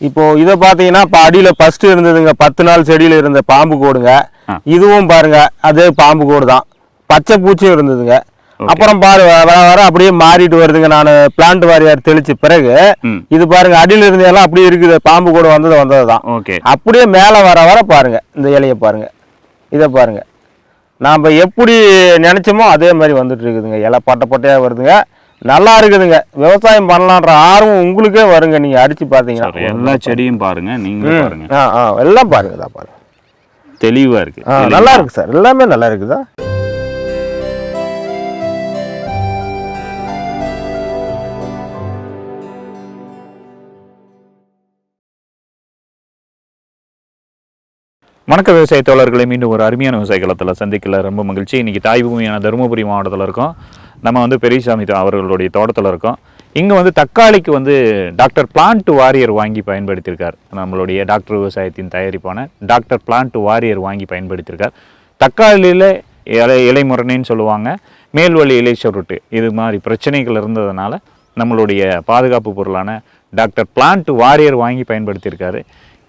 இப்போ இதை பார்த்தீங்கன்னா இப்போ அடியில் ஃபர்ஸ்ட் இருந்ததுங்க பத்து நாள் செடியில் இருந்த பாம்பு கோடுங்க. இதுவும் பாருங்க அதே பாம்பு கோடு தான். பச்சை பூச்சியும் இருந்ததுங்க. அப்புறம் பாரு வர வர அப்படியே மாறிட்டு வருதுங்க. நான் பிளான்ட் வாரியார் தெளிச்ச பிறகு இது பாருங்க அடியில் இருந்ததெல்லாம் அப்படியே இருக்குது. பாம்பு கோடு வந்தது வந்தது தான். ஓகே. அப்படியே மேலே வர வர பாருங்க இந்த இலையை பாருங்க. இதை பாருங்க. நாம் எப்படி நினைச்சோமோ அதே மாதிரி வந்துட்டு இருக்குதுங்க. இலை பட்டை பட்டையாக வருதுங்க. நல்லா இருக்குதுங்க. விவசாயம் பண்ணலான்ற ஆர்வம் உங்களுக்கே வருங்க. நீங்கள் அடித்து சார் பார்த்தீங்கன்னா எல்லா செடியும் பாருங்க. நீங்களும் பாருங்க. ஆ ஆ எல்லாம் பாருங்க தான் பாருங்க. தெளிவா இருக்கு? நல்லா இருக்கு சார். எல்லாமே நல்லா இருக்குதா? வணக்க விவசாய தோழர்களை. மீண்டும் ஒரு அருமையான விவசாய களத்தில் சந்திக்கல. ரொம்ப மகிழ்ச்சி. இன்னைக்கு தாய் பூமியான தருமபுரி மாவட்டத்தில் இருக்கோம். நம்ம வந்து பெரியசாமி தோ- அவர்களுடைய தோட்டத்தில் இருக்கோம். இங்கே வந்து தக்காளிக்கு வந்து டாக்டர் பிளான்ட் வாரியர் வாங்கி பயன்படுத்தியிருக்கார். நம்மளுடைய டாக்டர் விவசாயத்தின் தயாரிப்பான டாக்டர் பிளான்ட் வாரியர் வாங்கி பயன்படுத்தியிருக்கார். தக்காளியில் இலை இலைமுரணின்னு சொல்லுவாங்க. மேல்வழி இலை சொருட்டு. இது மாதிரி பிரச்சனைகள் இருந்ததுனால நம்மளுடைய பாதுகாப்பு பொருளான டாக்டர் பிளான்ட் வாரியர் வாங்கி பயன்படுத்தியிருக்காரு.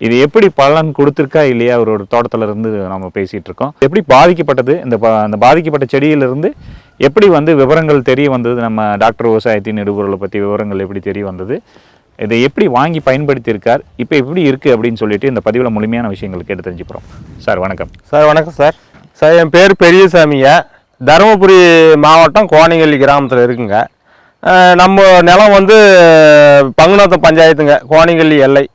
இது எப்படி பலன் கொடுத்துருக்கா இல்லையா அவரோட தோட்டத்தில் இருந்து நம்ம பேசிகிட்டு இருக்கோம். எப்படி பாதிக்கப்பட்டது? இந்த அந்த பாதிக்கப்பட்ட செடியிலிருந்து எப்படி வந்து விவரங்கள் தெரிய வந்தது? நம்ம டாக்டர் விவசாயத்தின் நெடுபொருளை பற்றி விவரங்கள் எப்படி தெரிய வந்தது? இதை எப்படி வாங்கி பயன்படுத்தியிருக்கார்? இப்போ எப்படி இருக்குது அப்படின்னு சொல்லிட்டு இந்த பதிவில் முழுமையான விஷயங்கள் கேட்டு தெரிஞ்சுக்கிறோம். சார் வணக்கம். சார் வணக்கம் சார். சார் என் பேர் பெரியசாமியா தருமபுரி மாவட்டம் கோணங்கல்லி கிராமத்தில் இருக்குங்க. நம்ம நிலம் வந்து பங்குநாத்தம் பஞ்சாயத்துங்க கோணிங்கல்லி எல்லை.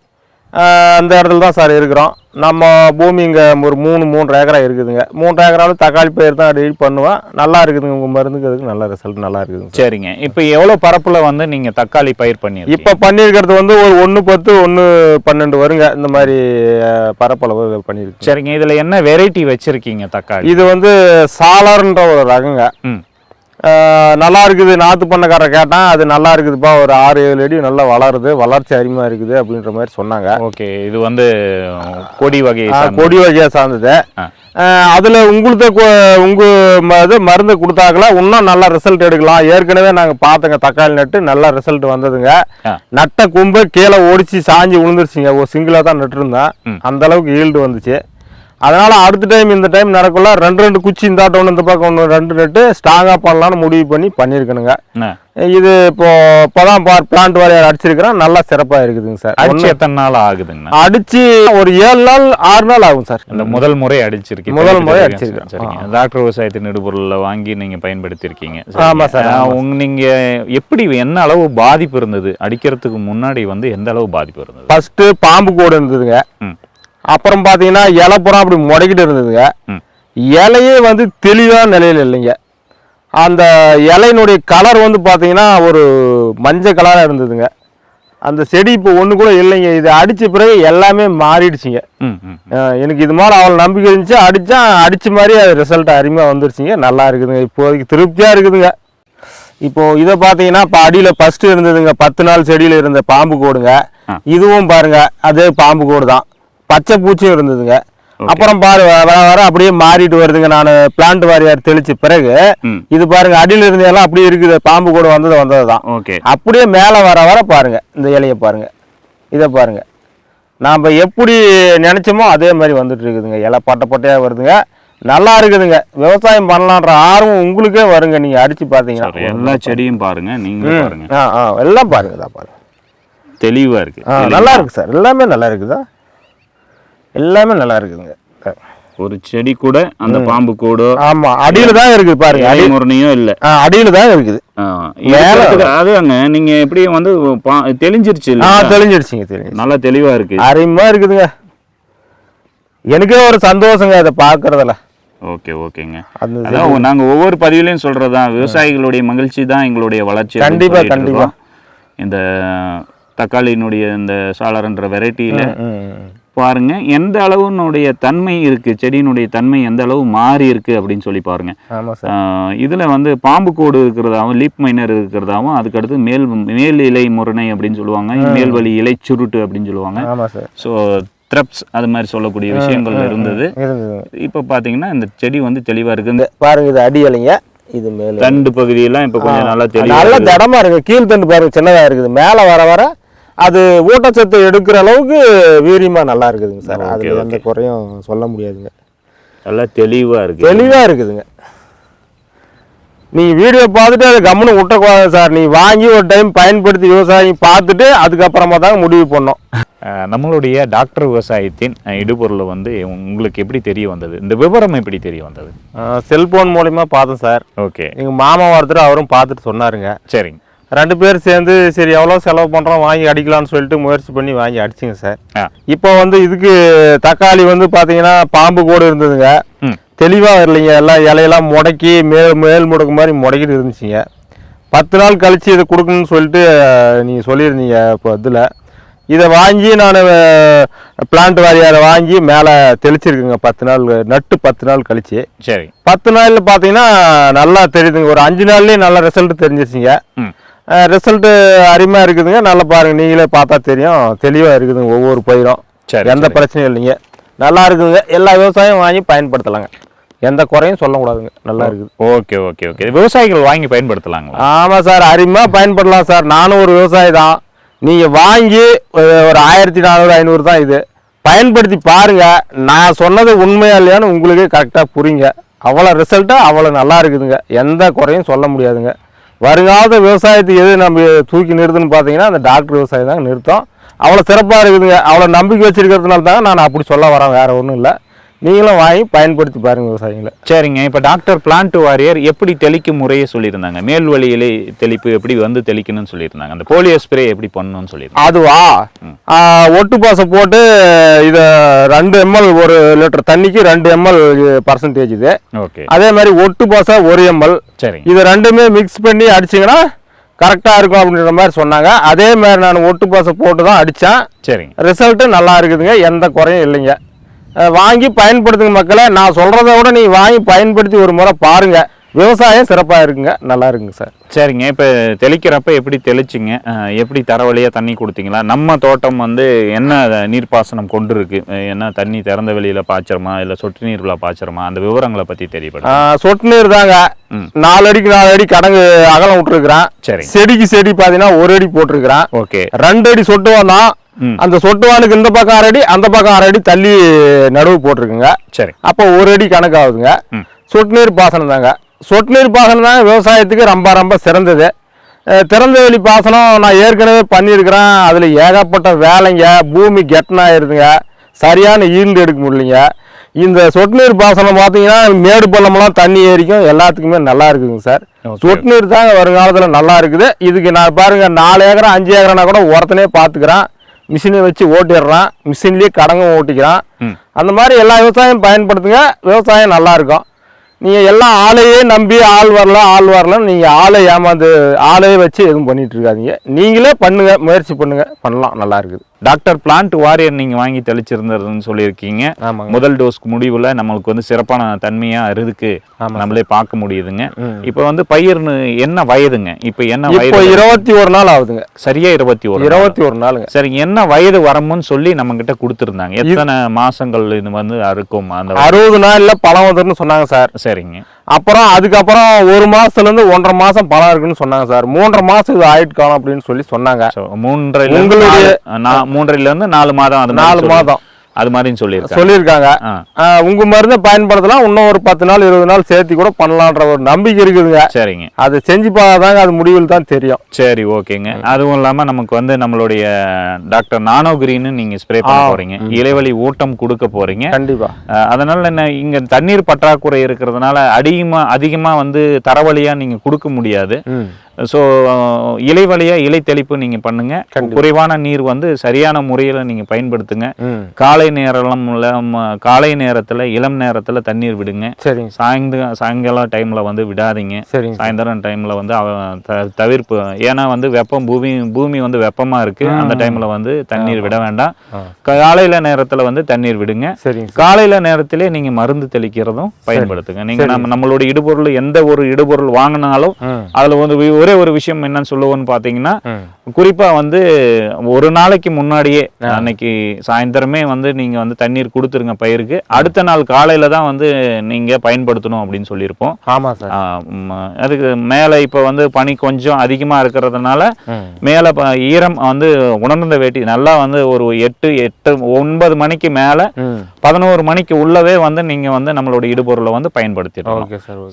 அந்த இடத்துல தான் சார் இருக்கிறோம். நம்ம பூமி இங்கே ஒரு மூணு மூன்று ஏக்கரா இருக்குதுங்க. மூன்று ஏக்கராவில் தக்காளி பயிர் தான் டெய்லி பண்ணுவேன். நல்லா இருக்குதுங்க உங்கள் மருந்துக்கு அதுக்கு நல்ல ரிசல்ட் நல்லா இருக்குதுங்க சரிங்க. இப்போ எவ்வளோ பரப்பில் வந்து நீங்கள் தக்காளி பயிர் பண்ணி இப்போ பண்ணியிருக்கிறது வந்து ஒரு ஒன்று பத்து ஒன்று பன்னெண்டு வருங்க. இந்த மாதிரி பரப்பளவு பண்ணியிருக்கு சரிங்க. இதில் என்ன வெரைட்டி வச்சுருக்கீங்க தக்காளி? இது வந்து சாலர்ன்ற ஒரு ரகங்க. நல்லா இருக்குது. நாற்று பண்ணக்காரர் கேட்டான். அது நல்லா இருக்குதுப்பா. ஒரு ஆறு ஏழு அடி நல்லா வளருது. வளர்ச்சி அதிகமாக இருக்குது அப்படின்ற மாதிரி சொன்னாங்க. ஓகே. இது வந்து கொடி சார்ந்த- கொடி வகையாக சார்ந்தது. அதில் உங்களுக்கு உங்கள் இது மருந்து கொடுத்தாக்கல. இன்னும் நல்லா ரிசல்ட் எடுக்கலாம். ஏற்கனவே நாங்கள் பார்த்தோங்க. தக்காளி நட்டு நல்லா ரிசல்ட் வந்ததுங்க. நட்ட கும்பு கீழே ஒடிச்சு சாஞ்சி விழுந்துருச்சுங்க. ஒரு சிங்கிளாக தான் நட்டுருந்தேன். ம். அந்த அளவுக்கு ஈல்டு வந்துச்சு. அதனால அடுத்த டைம் இந்த டைம் நடக்குள்ள ரெண்டு ரெண்டு குச்சி இந்த ஆட்டம் ஒன்று இந்த பக்கம் ஒன்று ரெண்டு நட்டு ஸ்ட்ராங்காக பண்ணலாம்னு முடிவு பண்ணி பண்ணியிருக்கணுங்க. இது இப்போ இப்போதான் பார் பிளான்ட் வாரியார் அடிச்சிருக்கிறேன் நல்லா சிறப்பாக இருக்குதுங்க சார். அடிச்சு எத்தனை நாள் ஆகுதுங்கண்ணா அடிச்சு ஒரு ஏழு நாள் ஆறு நாள் ஆகும் சார். இந்த முதல் முறை அடிச்சிருக்கீங்க. முதல் முறை அடிச்சிருக்கேன். சரிங்க. டாக்டர் விவசாயத்தின் நெடுபொருளை வாங்கி நீங்க பயன்படுத்தியிருக்கீங்க. ஆமா சார். உங்க நீங்க எப்படி என்ன அளவு பாதிப்பு இருந்தது? அடிக்கிறதுக்கு முன்னாடி வந்து எந்த அளவு பாதிப்பு இருந்தது? ஃபர்ஸ்ட் பாம்பு கூடு இருந்ததுங்க. அப்புறம் பார்த்தீங்கன்னா இலைப்புறம் அப்படி முடக்கிட்டு இருந்ததுங்க. இலையே வந்து தெளிவான நிலையில் இல்லைங்க. அந்த இலையினுடைய கலர் வந்து பார்த்தீங்கன்னா ஒரு மஞ்சள் கலராக இருந்ததுங்க. அந்த செடி இப்போ ஒன்று கூட இல்லைங்க. இது அடித்த பிறகு எல்லாமே மாறிடுச்சுங்க. எனக்கு இது மாதிரி அவ்வளோ நம்பிக்கை இருந்துச்சு. அடித்தா அடித்த மாதிரி அது ரிசல்ட் அருமையாக வந்துருச்சுங்க. நல்லா இருக்குதுங்க. இப்போதைக்கு திருப்தியாக இருக்குதுங்க. இப்போ இதை பார்த்தீங்கன்னா இப்போ அடியில் ஃபஸ்ட்டு இருந்ததுங்க. பத்து நாள் செடியில் இருந்த பாம்பு கோடுங்க. இதுவும் பாருங்க. அதே பாம்பு கோடு தான். பச்சை பூச்சியும் இருந்ததுங்க. அப்புறம் பாரு வர வர அப்படியே மாறிட்டு வருதுங்க. நான் பிளான்ட் வாரியார் தெளிச்ச பிறகு இது பாருங்க அடியில் இருந்ததெல்லாம் அப்படியே இருக்குது. பாம்பு கோடு வந்தது வந்தது தான். ஓகே. அப்படியே மேலே வர வர பாருங்க இந்த இலையை பாருங்க. இதை பாருங்க. நாம் எப்படி நினைச்சோமோ அதே மாதிரி வந்துட்டு இருக்குதுங்க. இலை பட்டை பட்டையாக வருதுங்க. நல்லா இருக்குதுங்க. விவசாயம் பண்ணலான்ற ஆர்வம் உங்களுக்கே வருங்க. நீங்கள் அடிச்சு சார் பார்த்தீங்கன்னா எல்லா செடியும் பாருங்க. நீங்களும் பாருங்க. ஆ ஆ எல்லாம் பாருங்க தான் பாருங்க. தெளிவா இருக்கு. நல்லா இருக்கு சார். எல்லாமே நல்லா இருக்குதா? எல்லாமே நல்லா இருக்குதுங்க. ஒரு செடி கூட அந்த பாம்பு கூடோ ஆமாம் அடியில் தான் இருக்குது பாருங்க அடி முரணியும் இல்ல. அடியில் தான் இருக்குது. அதுதாங்க நீங்க எப்படி வந்து தெளிஞ்சிருச்சு தெரிஞ்சு நல்லா தெளிவா இருக்கு. அருமையாக இருக்குதுங்க. எனக்கே ஒரு சந்தோஷங்க அதை பார்க்கறதுல. ஓகே ஓகேங்க. அதான் நாங்க ஒவ்வொரு பதிவுலையும் சொல்றதுதான் விவசாயிகளுடைய மகிழ்ச்சி தான் எங்களுடைய வளர்ச்சி கண்டிப்பா, கண்டிப்பா. இந்த தக்காளியினுடைய இந்த சாளர்ன்ற வெரைட்டியில பாருங்க எந்த அளவுனுடைய தன்மை இருக்கு? செடியினுடைய தன்மை எந்த அளவு மாறி இருக்கு அப்படின்னு சொல்லி பாருங்க. இதுல வந்து பாம்பு கோடு இருக்கிறதாவும் லீப் மைனர் இருக்கிறதாவும் அதுக்கடுத்து மேல் மேல் இலை முரணை அப்படின்னு சொல்லுவாங்க மேல் வழி இலை சுருட்டு அப்படின்னு சொல்லுவாங்க. ஸோ த்ரெப்ஸ் அது மாதிரி சொல்லக்கூடிய விஷயங்கள் இருந்தது. இப்போ பார்த்தீங்கன்னா இந்த செடி வந்து தெளிவா இருக்கு. இந்த பாருங்க இது அடி இலைங்க. இது மேல தண்டு பகுதியெல்லாம் இப்போ கொஞ்சம் நல்லா தெளிவா நல்ல. தடமா இருக்கு. கீழ் தண்டு பாருங்க சின்னதா இருக்குது. மேல வர வர அது ஊட்டச்சத்து எடுக்கிற அளவுக்கு வீரியமா நல்லா இருக்குதுங்க சார். அதுல எந்த குறையும் சொல்ல முடியாதுங்க. நல்லா தெளிவா இருக்கு. தெளிவா இருக்குதுங்க. நீ வீடியோ பார்த்துட்டு அதை கம்முன்னு விட்டக்கூடாது சார். நீ வாங்கி ஒரு டைம் பயன்படுத்தி விவசாயம் பார்த்துட்டு அதுக்கப்புறமா தாங்க முடிவு பண்ணோம். நம்மளுடைய டாக்டர் விவசாயத்தின் இடுபொருளை வந்து உங்களுக்கு எப்படி தெரிய வந்தது? இந்த விவரம் எப்படி தெரிய வந்தது? செல்போன் மூலியமா பார்த்தேன் சார். ஓகே. எங்க மாமா ஒருத்தர் அவரும் பார்த்துட்டு சொன்னாருங்க. சரிங்க. ரெண்டு பேர் சேர்ந்து சரி எவ்வளோ செலவு பண்ணுறோம் வாங்கி அடிக்கலாம்னு சொல்லிட்டு முயற்சி பண்ணி வாங்கி அடிச்சிங்க சார். இப்போ வந்து இதுக்கு தக்காளி வந்து பார்த்தீங்கன்னா பாம்பு கூட இருந்ததுங்க. தெளிவாக இல்லைங்க எல்லாம் இலையெல்லாம் முடக்கி மேல் மேல் முடக்கு மாதிரி முடக்கிட்டு இருந்துச்சுங்க. பத்து நாள் கழித்து இதை கொடுக்கணும்னு சொல்லிட்டு நீங்கள் சொல்லியிருந்தீங்க இப்போ இதில். இதை வாங்கி நான் பிளான்ட் வாரியாரை வாங்கி மேலே தெளிச்சிருக்குங்க பத்து நாள் நட்டு பத்து நாள் கழிச்சு. சரி. பத்து நாளில் பார்த்தீங்கன்னா நல்லா தெரியுதுங்க. ஒரு அஞ்சு நாள்லேயே நல்ல ரிசல்ட் தெரிஞ்சிருச்சுங்க. ரிசல்ட்டு அருமையாக இருக்குதுங்க. நல்லா பாருங்க. நீங்களே பார்த்தா தெரியும். தெளிவாக இருக்குதுங்க ஒவ்வொரு பயிரும். சரி, எந்த பிரச்சனையும் இல்லைங்க. நல்லா இருக்குதுங்க. எல்லா விவசாயம் வாங்கி பயன்படுத்தலாங்க. எந்த குறையும் சொல்லக்கூடாதுங்க. நல்லா இருக்குது. Okay okay okay. விவசாயிகள் வாங்கி பயன்படுத்தலாங்களா? ஆமாம் சார். அருமையாக பயன்படலாம் சார். நானும் ஒரு விவசாயி தான். நீங்கள் வாங்கி ஒரு- ஒரு ஆயிரத்தி நானூறு ஐநூறு தான் இது. பயன்படுத்தி பாருங்க. நான் சொன்னது உண்மையா இல்லையான்னு உங்களுக்கே கரெக்டாக புரியுங்க. அவ்வளோ ரிசல்ட்டாக அவ்வளோ நல்லா இருக்குதுங்க. எந்த குறையும் சொல்ல முடியாதுங்க. வருங்காலத்து விவசாயத்துக்கு எது நம்ம தூக்கி நிறுத்துன்னு பார்த்தீங்கன்னா அந்த டாக்டர் விவசாயம் தான் நிறுத்தம். அவ்வளோ சிறப்பாக இருக்குதுங்க. அவ்வளோ நம்பிக்கை வச்சுருக்கிறதுனால தாங்க நான் அப்படி சொல்ல வரேன் வேறு ஒன்றும் இல்லை. நீங்களும் வாங்கி பயன்படுத்தி பாருங்க விவசாயிகளை. சரிங்க. இப்போ டாக்டர் பிளான்ட் வாரியர் எப்படி தெளிக்கும் முறையை சொல்லியிருந்தாங்க. மேல் வழி இலை தெளிப்பு எப்படி வந்து தெளிக்கணும்னு சொல்லியிருந்தாங்க. அந்த போலியோ ஸ்ப்ரே எப்படி பண்ணணும்னு சொல்லியிருந்தாங்க. அதுவா? ஒட்டு பாசை போட்டு இதை ரெண்டு எம்எல் ஒரு லிட்டர் தண்ணிக்கு ரெண்டு எம்எல் பர்சன்டேஜ் இது. ஓகே. அதே மாதிரி ஒட்டு பாசை ஒரு எம்எல். சரிங்க. இது ரெண்டுமே மிக்ஸ் பண்ணி அடிச்சிங்கன்னா கரெக்டாக இருக்கும் அப்படின்ற மாதிரி சொன்னாங்க. அதே மாதிரி நான் ஒட்டு பாசை போட்டு தான் அடித்தேன் சரிங்க. ரிசல்ட்டு நல்லா இருக்குதுங்க. எந்த குறையும் இல்லைங்க. வாங்கி பயன்படுத்துங்க மக்களே. நான் சொல்கிறத விட நீ வாங்கி பயன்படுத்தி ஒரு முறை பாருங்கள் விவசாயம் சிறப்பாக இருக்குங்க நல்லா இருக்குங்க சார். சரிங்க இப்போ தெளிக்கிறப்ப எப்படி தெளிச்சிங்க? எப்படி தர வழியாக தண்ணி கொடுத்தீங்களா? நம்ம தோட்டம் வந்து என்ன நீர்ப்பாசனம் கொண்டு இருக்கு என்ன தண்ணி திறந்த வெளியில் பாய்ச்சறமா இல்லை சொட்டு நீர்ல பாய்ச்சறமா? அந்த விவரங்களை பற்றி தெரியப்படும் சொட்டு நீர் தாங்க. நாலு அடிக்கு நாலு அடி கடங்கு அகலம் விட்டுருக்குறேன். சரி செடிக்கு செடி பார்த்தீங்கன்னா ஒரு அடி போட்டிருக்கிறேன். ஓகே. ரெண்டு அடி சொட்டுவான் தான் ம். அந்த சொட்டுவானுக்கு இந்த பக்கம் அரை அடி அந்த பக்கம் அரை அடி தள்ளி நடுவு போட்டிருக்குங்க. சரி. அப்போ ஒரு அடி கணக்காகுதுங்க. சொட்டு நீர் பாசனம் தாங்க. சொட்டு நீர் பாசனம் தாங்க விவசாயத்துக்கு ரொம்ப ரொம்ப சிறந்தது. அஹ் திறந்த வெளி பாசனம் நான் ஏற்கனவே பண்ணியிருக்கிறேன். அதில் ஏகப்பட்ட வேலைங்க. பூமி கெட்டனாயிருதுங்க சரியான ஈல்டு எடுக்க முடியலைங்க. இந்த சொட்டு நீர் பாசனம் பார்த்தீங்கன்னா மேடு பள்ளமெல்லாம் தண்ணி ஏறிக்கும் எல்லாத்துக்குமே நல்லா இருக்குதுங்க சார். சொட்டு நீர் தாங்க வருங்காலத்தில் நல்லா இருக்குது. இதுக்கு நான் பாருங்க நாலு ஏக்கரா அஞ்சு ஏக்கரனா கூட ஒருத்தனே பார்த்துக்கிறேன் மிஷினை வச்சு ஓட்டிடுறான். மிஷின்லேயே கடங்கும் ஓட்டிக்கிறான். அந்த மாதிரி எல்லா விவசாயம் பயன்படுத்துங்க. விவசாயம் நல்லா இருக்கும். நீங்கள் எல்லாம் ஆளையே நம்பி ஆள் வரல ஆள் வரல நீங்கள் ஆளை ஏமாந்து ஆளையே வச்சு எதுவும் பண்ணிட்டு இருக்காதீங்க. நீங்களே பண்ணுங்க முயற்சி பண்ணுங்க. பண்ணலாம் நல்லா இருக்குது. டாக்டர் பிளான்ட் வாரியர் நீங்க வாங்கி தெளிச்சிருந்ததுன்னு சொல்லியிருக்கீங்க. முதல் டோஸ்க்கு முடிவுல நம்மளுக்கு வந்து சிறப்பான தன்மையா இருக்கு. நம்மளே பார்க்க முடியுதுங்க. இப்போ வந்து பயிர்னு என்ன வயதுங்க? இப்போ என்ன வயது இருபத்தி ஒரு நாள் ஆகுதுங்க. சரியா இருபத்தி ஒரு இருபத்தி ஒரு நாளுங்க. சரி என்ன வயது வரமுன்னு சொல்லி நம்ம கிட்ட கொடுத்துருந்தாங்க எத்தனை மாசங்கள் இது வந்து அறுக்கும் அந்த அறுபது நாள்ல பழம் வந்துருன்னு சொன்னாங்க சார். சரிங்க. அப்புறம் அதுக்கப்புறம் ஒரு மாசத்துல இருந்து ஒன்றரை மாசம் பழம் இருக்குன்னு சொன்னாங்க சார். மூன்றரை மாசம் இது ஆயிட்டு காணும் அப்படின்னு சொல்லி சொன்னாங்க. இருந்து உங்களுடைய- நாலு- மாதம் நாலு மாதம். அது மாதிரின்னு சொல்லியிருக்காங்க. சொல்லியிருக்காங்க. உங்க மருந்தை பயன்படுத்தலாம். இன்னும் ஒரு பத்து நாள் இருபது நாள் சேர்த்து கூட பண்ணலான்ற ஒரு நம்பிக்கை இருக்குதுங்க. சரிங்க. அது செஞ்சு பார்த்தாங்க அது முடிவில் தான் தெரியும். சரி ஓகேங்க. அதுவும் இல்லாம நமக்கு வந்து நம்மளுடைய டாக்டர் நானோ நீங்க ஸ்ப்ரே பண்ண போறீங்க. இலைவழி ஊட்டம் கொடுக்க போறீங்க. கண்டிப்பா. அதனால என்ன இங்க தண்ணீர் பற்றாக்குறை இருக்கிறதுனால அதிகமா அதிகமா வந்து தரவழியா நீங்க கொடுக்க முடியாது. ஸோ இலை வழியா இலை தெளிப்பு நீங்க பண்ணுங்க. கண்டிப்பா. குறைவான நீர் வந்து சரியான முறையில நீங்க பயன்படுத்துங்க. காலை நேரம் காலை நேரத்துல இளம் நேரத்துல தண்ணீர் விடுங்க. சாயந்தரம் சாயங்காலம் டைம்ல வந்து விடாதீங்க. சாயந்தரம் டைம்ல வந்து தவிர்ப்பு ஏன்னா வந்து வெப்பம் பூமி பூமி வந்து வெப்பமா இருக்கு. அந்த டைம்ல வந்து தண்ணீர் விட வேண்டாம். காலையில நேரத்துல வந்து தண்ணீர் விடுங்க. காலையில நேரத்திலே நீங்க மருந்து தெளிக்கிறதும் பயன்படுத்துங்க. நீங்க நம்ம நம்மளோட இடுபொருள் எந்த ஒரு இடுபொருள் வாங்கினாலும் அதுல வந்து ஒரே ஒரே ஒரு விஷயம் என்னன்னு சொல்லுவோன்னு பார்த்தீங்கன்னா ம். குறிப்பா வந்து ஒரு நாளைக்கு முன்னாடியே அன்னைக்கு சாயந்தரமே வந்து நீங்க வந்து தண்ணீர் கொடுத்துருங்க பயிருக்கு. அடுத்த நாள் காலையில தான் வந்து நீங்க பயன்படுத்தணும் அப்படின்னு சொல்லியிருப்போம். ஆமாம் சார். அதுக்கு மேலே இப்போ வந்து பனி கொஞ்சம் அதிகமாக இருக்கிறதுனால. மேலே ஈரம் வந்து உணர்ந்த வேட்டி நல்லா வந்து ஒரு எட்டு எட்டு ஒன்பது மணிக்கு மேலே பதினோரு மணிக்கு உள்ளவே வந்து நீங்கள் வந்து நம்மளோட இடுபொருளை வந்து பயன்படுத்திடணும்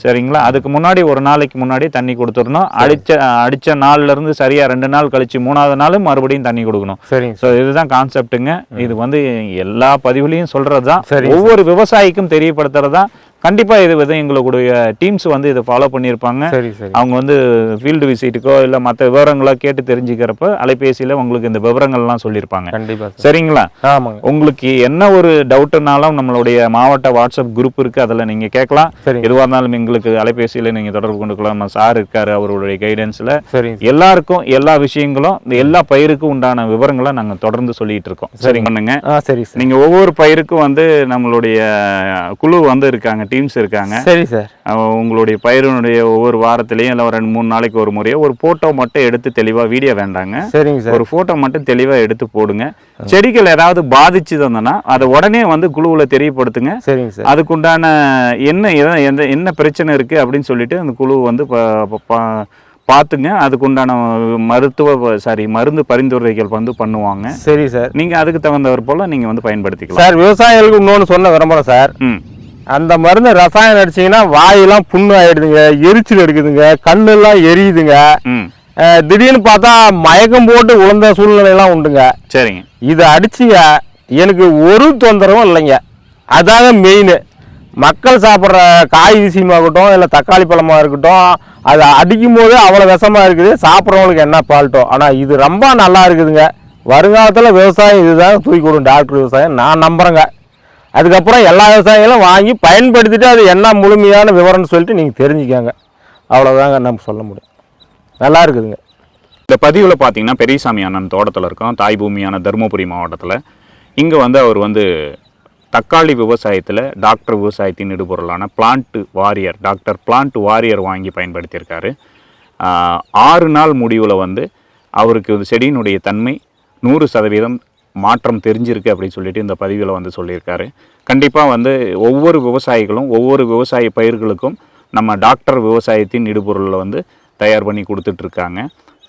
சரிங்களா? அதுக்கு முன்னாடி ஒரு நாளைக்கு முன்னாடி தண்ணி கொடுத்துடணும். அடிச்ச அடிச்ச நாள்ல இருந்து சரியா ரெண்டு நாள் கழிச்சு மூணாவது நாள் மறுபடியும் தண்ணி கொடுக்கணும். சரிங்க ஸோ இதுதான் கான்செப்ட்டுங்க இது வந்து எல்லா பதிவுலையும் சொல்றது தான் ஒவ்வொரு விவசாயிக்கும் தெரியப்படுத்துறது தான் கண்டிப்பா இது வந்து எங்களுடைய டீம்ஸ் வந்து இதை ஃபாலோ பண்ணியிருப்பாங்க. அவங்க வந்து ஃபீல்டு விசிட்டுக்கோ இல்லை மற்ற விவரங்களோ கேட்டு தெரிஞ்சுக்கிறப்ப அலைபேசியில் உங்களுக்கு இந்த விவரங்கள்லாம் சொல்லியிருப்பாங்க. கண்டிப்பாக சார். சரிங்களா? ஆமாங்க. உங்களுக்கு என்ன ஒரு டவுட்டுனாலும் நம்மளுடைய மாவட்ட வாட்ஸ்அப் குரூப் இருக்கு அதில் நீங்கள் கேட்கலாம். எதுவாக இருந்தாலும் எங்களுக்கு அலைபேசியில் நீங்கள் தொடர்பு கொண்டுக்கலாம். நம்ம சார் இருக்காரு அவருடைய கைடன்ஸில் எல்லாருக்கும் எல்லா விஷயங்களும் இந்த எல்லா பயிருக்கும் உண்டான விவரங்களை நாங்கள் தொடர்ந்து சொல்லிட்டு இருக்கோம். சரிங்க. பண்ணுங்க? சரி சார். நீங்க ஒவ்வொரு பயிருக்கும் வந்து நம்மளுடைய குழு வந்து இருக்காங்க. டீம்ஸ் இருக்காங்க. சரி சார். உங்களுடைய பயிரினுடைய ஒவ்வொரு வாரத்திலையும் இல்லை ரெண்டு மூணு நாளைக்கு ஒரு முறையோ ஒரு போட்டோ மட்டும் எடுத்து தெளிவா வீடியோ வேண்டாங்க. சரிங்க சார். ஒரு போட்டோ மட்டும் தெளிவா எடுத்து போடுங்க. செடிகள் ஏதாவது பாதிச்சுதுன்னா அதை உடனே வந்து குழுவுல தெரியப்படுத்துங்க. சரிங்க சார். அதுக்குண்டான என்ன எந்த என்ன பிரச்சனை இருக்கு அப்படின்னு சொல்லிட்டு அந்த குழு வந்து பார்த்துங்க அதுக்குண்டான மருத்துவ சாரி மருந்து பரிந்துரைகள் வந்து பண்ணுவாங்க. சரி சார். நீங்க அதுக்கு தகுந்தவர் போல நீங்க வந்து பயன்படுத்திக்கலாம். சார் விவசாயிகளுக்கு இன்னொன்று சொன்ன விரும்புகிறேன் சார். ம். அந்த மருந்து ரசாயனம் அடிச்சீங்கன்னா வாயெல்லாம் புண்ணு ஆயிடுதுங்க எரிச்சல் எடுக்குதுங்க கண்ணெல்லாம் எரியுதுங்க. திடீர்னு பார்த்தா மயக்கம் போட்டு விழுந்த சூழ்நிலையெல்லாம் உண்டுங்க. சரிங்க. இதை அடிச்சிங்க எனக்கு ஒரு தொந்தரவும் இல்லைங்க. அதாங்க மெயின் மக்கள் சாப்பிட்ற காய் விஷயமாகட்டும் இல்லை தக்காளி பழமாக இருக்கட்டும் அது அடிக்கும் போது அவ்வளோ விஷமா இருக்குது. சாப்பிட்றவங்களுக்கு என்ன பால்ட்டோ ஆனால் இது ரொம்ப நல்லா இருக்குதுங்க. வருங்காலத்தில் விவசாயம் இதுதான் தூக்கி கொடுக்கும் டாக்டர் விவசாயம் நான் நம்புகிறேங்க அதுக்கப்புறம் எல்லா விவசாயிகளும் வாங்கி பயன்படுத்திட்டு அது என்ன முழுமையான விவரம்னு சொல்லிட்டு நீங்கள் தெரிஞ்சுக்கங்க. அவ்வளோதாங்க நம்ம சொல்ல முடியும். நல்லா இருக்குதுங்க. இந்த பதிவில் பார்த்தீங்கன்னா பெரியசாமி அண்ணன் தோட்டத்தில் இருக்கோம். தாய் பூமியான தருமபுரி மாவட்டத்தில். இங்கே வந்து அவர் வந்து தக்காளி விவசாயத்தில் டாக்டர் விவசாயத்தின் இடுபொருளான plant warrior doctor plant warrior வாங்கி பயன்படுத்தியிருக்காரு. ஆறு நாள் முடிவில் வந்து அவருக்கு செடியினுடைய தன்மை நூறு சதவீதம் மாற்றம் தெரிஞ்சிருக்கு அப்படின்னு சொல்லிட்டு இந்த பதிவில் வந்து சொல்லியிருக்காரு. கண்டிப்பாக வந்து ஒவ்வொரு விவசாயிகளும் ஒவ்வொரு விவசாய பயிர்களுக்கும் நம்ம டாக்டர் விவசாயத்தின் இடுபொருளில் வந்து தயார் பண்ணி கொடுத்துட்ருக்காங்க.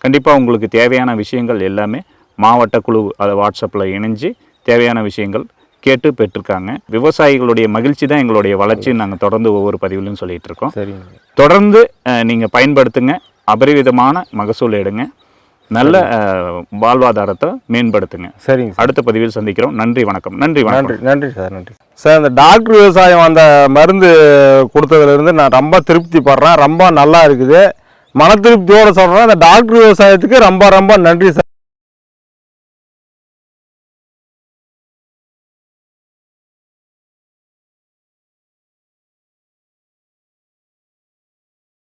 கண்டிப்பாக உங்களுக்கு தேவையான விஷயங்கள் எல்லாமே மாவட்ட குழு அதை வாட்ஸ்அப்பில் இணைஞ்சு தேவையான விஷயங்கள் கேட்டு பெற்றிருக்காங்க விவசாயிகளுடைய மகிழ்ச்சி தான் எங்களுடைய வளர்ச்சின்னு நாங்கள் தொடர்ந்து ஒவ்வொரு பதிவிலும் சொல்லிட்டு இருக்கோம் தொடர்ந்து நீங்கள் பயன்படுத்துங்க. அபரிவிதமான மகசூல் எடுங்க. நல்ல வாழ்வாதாரத்தை மேம்படுத்துங்க. சரிங்க சார். அடுத்த பதிவில் சந்திக்கிறோம். நன்றி வணக்கம். நன்றி நன்றி நன்றி சார் நன்றி. சார் இந்த டாக்டர் விவசாயம் அந்த மருந்து கொடுத்ததுலேருந்து நான் ரொம்ப திருப்தி படுறேன் ரொம்ப நல்லா இருக்குது. மன திருப்தியோடு சொல்கிறேன் அந்த டாக்டர் விவசாயத்துக்கு ரொம்ப ரொம்ப நன்றி சார்.